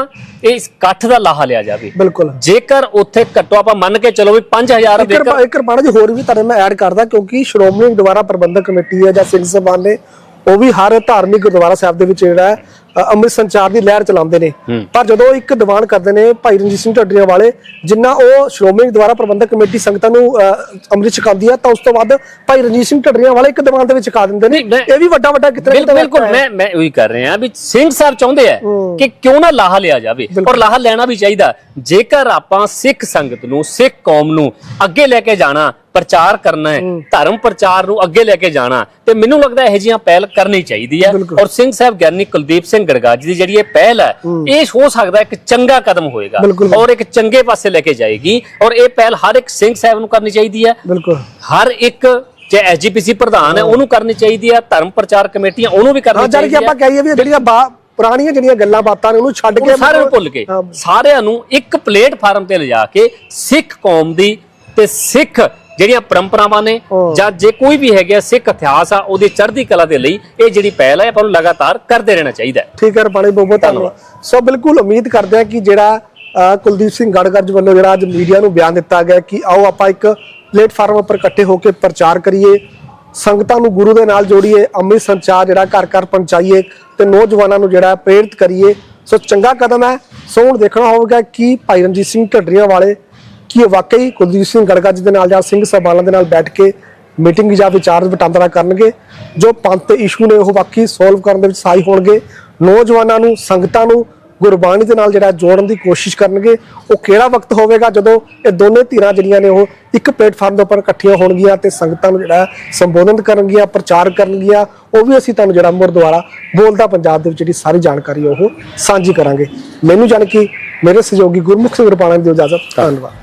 ਇਸ ਇਕੱਠ ਦਾ ਲਾਹਾ ਲਿਆ ਜਾਵੇ। ਬਿਲਕੁਲ। ਜੇਕਰ ਉੱਥੇ ਘੱਟੋ ਆਪਾਂ ਮੰਨ ਕੇ ਚਲੋ ਵੀ 5000 ਇੱਕ ਜੇਕਰ ਰੁਪਾ- ਇੱਕ ਰੁਪਾਣਾ ਜੀ ਹੋਰ ਵੀ ਤੁਹਾਨੂੰ ਮੈਂ ਐਡ ਕਰਦਾ ਕਿਉਂਕਿ ਸ਼੍ਰੋਮਣੀ ਗੁਰਦੁਆਰਾ ਪ੍ਰਬੰਧਕ ਕਮੇਟੀ ਹੈ ਜਾਂ ਸਿੰਘ ਸਭਾ ਨੇ ਉਹ ਵੀ ਹਰ ਧਾਰਮਿਕ ਗੁਰਦੁਆਰਾ ਸਾਹਿਬ ਦੇ ਵਿੱਚ ਜਿਹੜਾ ਹੈ ਅੰਮ੍ਰਿਤ ਸੰਚਾਰ ਦੀ ਲਹਿਰ ਚਲਾਉਂਦੇ ਨੇ। ਪਰ ਜਦੋਂ ਇੱਕ ਦੀਵਾਨ ਕਰਦੇ ਨੇ ਭਾਈ ਰਣਜੀਤ ਸਿੰਘ ਢੱਡਰੀਆਂ ਵਾਲੇ ਜਿੰਨਾ ਉਹ ਸ਼੍ਰੋਮਣੀ ਗੁਰਦੁਆਰਾ ਪ੍ਰਬੰਧਕ ਕਮੇਟੀ ਸੰਗਤਾਂ ਨੂੰ ਅੰਮ੍ਰਿਤ ਛਕਾਉਂਦੀ ਹੈ ਤਾਂ ਉਸ ਤੋਂ ਬਾਅਦ ਭਾਈ ਰਣਜੀਤ ਸਿੰਘ ਢੱਡਰੀਆਂ ਵਾਲੇ ਇੱਕ ਦੀਵਾਨ ਦੇ ਵਿੱਚ ਛਕਾ ਦਿੰਦੇ ਨੇ। ਇਹ ਵੀ ਵੱਡਾ ਵੱਡਾ ਕਿਤਨਾ ਬਿਲਕੁਲ ਬਿਲਕੁਲ ਮੈਂ ਮੈਂ ਉਹੀ ਕਰ ਰਿਹਾ ਵੀ ਸਿੰਘ ਸਾਹਿਬ ਚਾਹੁੰਦੇ ਆ ਕਿ ਕਿਉਂ ਨਾ ਲਾਹਾ ਲਿਆ ਜਾਵੇ। ਔਰ ਲਾਹਾ ਲੈਣਾ ਵੀ ਚਾਹੀਦਾ। ਜੇਕਰ ਆਪਾਂ ਸਿੱਖ ਸੰਗਤ ਨੂੰ ਸਿੱਖ ਕੌਮ ਨੂੰ ਅੱਗੇ ਲੈ ਕੇ ਜਾਣਾ ਪ੍ਰਚਾਰ ਕਰਨਾ ਹੈ ਧਰਮ ਪ੍ਰਚਾਰ ਨੂੰ ਅੱਗੇ ਲੈ ਕੇ ਜਾਣਾ ਤੇ ਮੈਨੂੰ ਲੱਗਦਾ ਇਹੋ ਜਿਹੀਆਂ ਪਹਿਲ ਕਰਨੀ ਚਾਹੀਦੀ ਹੈ। ਔਰ ਸਿੰਘ ਸਾਹਿਬ ਗਿਆਨੀ ਕੁਲਦੀਪ ਸਿੰਘ ਗੜਗਾਜੀ ਦੀ ਜਿਹੜੀ ਇਹ ਪਹਿਲ ਹੈ ਇਹ ਹੋ ਸਕਦਾ ਇੱਕ ਚੰਗਾ ਕਦਮ ਹੋਏਗਾ। ਔਰ ਇੱਕ ਚੰਗੇ ਪਾਸੇ ਲੈ ਕੇ ਜਾਏਗੀ। ਔਰ ਇਹ ਪਹਿਲ ਹਰ ਇੱਕ ਸਿੰਘ ਸਾਹਿਬ ਨੂੰ ਕਰਨੀ ਚਾਹੀਦੀ ਹੈ। ਬਿਲਕੁਲ। ਹਰ ਇੱਕ ਜੇ ਐਸਜੀਪੀਸੀ ਪ੍ਰਧਾਨ ਹੈ ਉਹਨੂੰ ਕਰਨੀ ਚਾਹੀਦੀ ਹੈ। ਧਰਮ ਪ੍ਰਚਾਰ ਕਮੇਟੀਆਂ ਉਹਨੂੰ ਵੀ ਹਾਂ ਕਰਨੀ ਜਦ ਚਾਹੀਦੀ ਕਿ ਹੈ। ਆਪਾਂ ਕਹੀਏ ਵੀ ਜਿਹੜੀਆਂ ਬਾ- ਪੁਰਾਣੀਆਂ ਜਿਹੜੀਆਂ ਗੱਲਾਂ ਬਾਤਾਂ ਨੇ ਉਹਨੂੰ ਛੱਡ ਕੇ ਸਾਰਿਆਂ ਨੂੰ ਭੁੱਲ ਕੇ। ਸਾਰਿਆਂ ਨੂੰ ਇੱਕ ਪਲੇਟਫਾਰਮ ਤੇ ਲਿਜਾ ਕੇ ਸਿੱਖ ਕੌਮ ਦੀ ਤੇ ਸਿੱਖ ਜਿਹੜੀਆਂ ਪਰੰਪਰਾਵਾਂ ਨੇ। ਜਾਂ ਜੇ ਕੋਈ ਵੀ ਹੈਗਾ ਸਿੱਖ ਇਤਿਹਾਸ ਆ ਉਹਦੀ ਚੜ੍ਹਦੀ ਕਲਾ ਦੇ ਲਈ ਇਹ ਜਿਹੜੀ ਪਹਿਲ ਹੈ ਆਪਾਂ ਨੂੰ ਲਗਾਤਾਰ ਕਰਦੇ ਰਹਿਣਾ ਚਾਹੀਦਾ ਠੀਕ ਹੈ ਰਪਾਣੀ ਬਹੁਤ ਬਹੁਤ ਧੰਨਵਾਦ। ਸੋ ਬਿਲਕੁਲ ਉਮੀਦ ਕਰਦੇ ਹਾਂ ਕਿ ਜਿਹੜਾ ਕੁਲਦੀਪ ਸਿੰਘ ਗੜਗੜ ਵੱਲੋਂ ਜਿਹੜਾ ਅੱਜ ਮੀਡੀਆ ਨੂੰ ਬਿਆਨ ਦਿੱਤਾ ਗਿਆ ਕਿ ਆਓ ਆਪਾਂ ਇੱਕ ਪਲੇਟਫਾਰਮ ਉੱਪਰ ਇਕੱਠੇ ਹੋ ਕੇ ਪ੍ਰਚਾਰ ਕਰੀਏ ਸੰਗਤਾਂ ਨੂੰ ਗੁਰੂ ਦੇ ਨਾਲ ਜੋੜੀਏ ਅੰਮ੍ਰਿਤ ਸੰਚਾਰ ਜਿਹੜਾ ਘਰ ਘਰ ਪਹੁੰਚਾਈਏ ਤੇ ਨੌਜਵਾਨਾਂ ਨੂੰ ਜਿਹੜਾ ਪ੍ਰੇਰਿਤ ਕਰੀਏ। ਸੋ ਚੰਗਾ ਕਦਮ ਹੈ। ਸੋ ਹੁਣ ਦੇਖਣਾ ਹੋਵੇਗਾ ਕਿ ਭਾਈ ਰਣਜੀਤ ਸਿੰਘ ਢੱਡਰੀਆਂ ਵਾਲੇ ਕਿ ਵਾਕਈ ਕੁਲਦੀਪ ਸਿੰਘ ਗੜਗਾ ਜੀ ਦੇ ਨਾਲ ਜਾਂ ਸਿੰਘ ਸਾਹਿਬਾਨਾਂ ਦੇ ਨਾਲ ਬੈਠ ਕੇ ਮੀਟਿੰਗ ਜਾਂ ਵਿਚਾਰ ਵਟਾਂਦਰਾ ਕਰਨਗੇ, ਜੋ ਪੰਥ ਇਸ਼ੂ ਨੇ, ਉਹ ਵਾਕਈ ਸੋਲਵ ਕਰਨ ਦੇ ਵਿੱਚ ਸਹਾਈ ਹੋਣਗੇ। ਨੌਜਵਾਨਾਂ ਨੂੰ, ਸੰਗਤਾਂ ਨੂੰ ਗੁਰਬਾਣੀ ਦੇ ਨਾਲ ਜਿਹੜਾ ਜੋੜਨ ਦੀ ਕੋਸ਼ਿਸ਼ ਕਰਨਗੇ। ਉਹ ਕਿਹੜਾ ਵਕਤ ਹੋਵੇਗਾ ਜਦੋਂ ਇਹ ਦੋਨੇ ਧਿਰਾਂ ਜਿਹੜੀਆਂ ਨੇ, ਉਹ ਇੱਕ ਪਲੇਟਫਾਰਮ ਦੇ ਉੱਪਰ ਇਕੱਠੀਆਂ ਹੋਣਗੀਆਂ ਤੇ ਸੰਗਤਾਂ ਨੂੰ ਜਿਹੜਾ ਸੰਬੋਧਨ ਕਰਨਗੀਆਂ, ਪ੍ਰਚਾਰ ਕਰਨਗੀਆਂ, ਉਹ ਵੀ ਅਸੀਂ ਤੁਹਾਨੂੰ ਜਿਹੜਾ ਮੁਰਦੁਆਰਾ ਬੋਲਦਾ ਪੰਜਾਬ ਦੇ ਵਿੱਚ ਜਿਹੜੀ ਸਾਰੀ ਜਾਣਕਾਰੀ ਉਹ ਸਾਂਝੀ ਕਰਾਂਗੇ। ਮੈਨੂੰ ਜਾਣ ਕਿ ਮੇਰੇ ਸਹਿਯੋਗੀ ਗੁਰਮੁਖ ਸਿੰਘ ਰੁਪਾਣਾ ਦੀ ਇਜਾਜ਼ਤ। ਧੰਨਵਾਦ।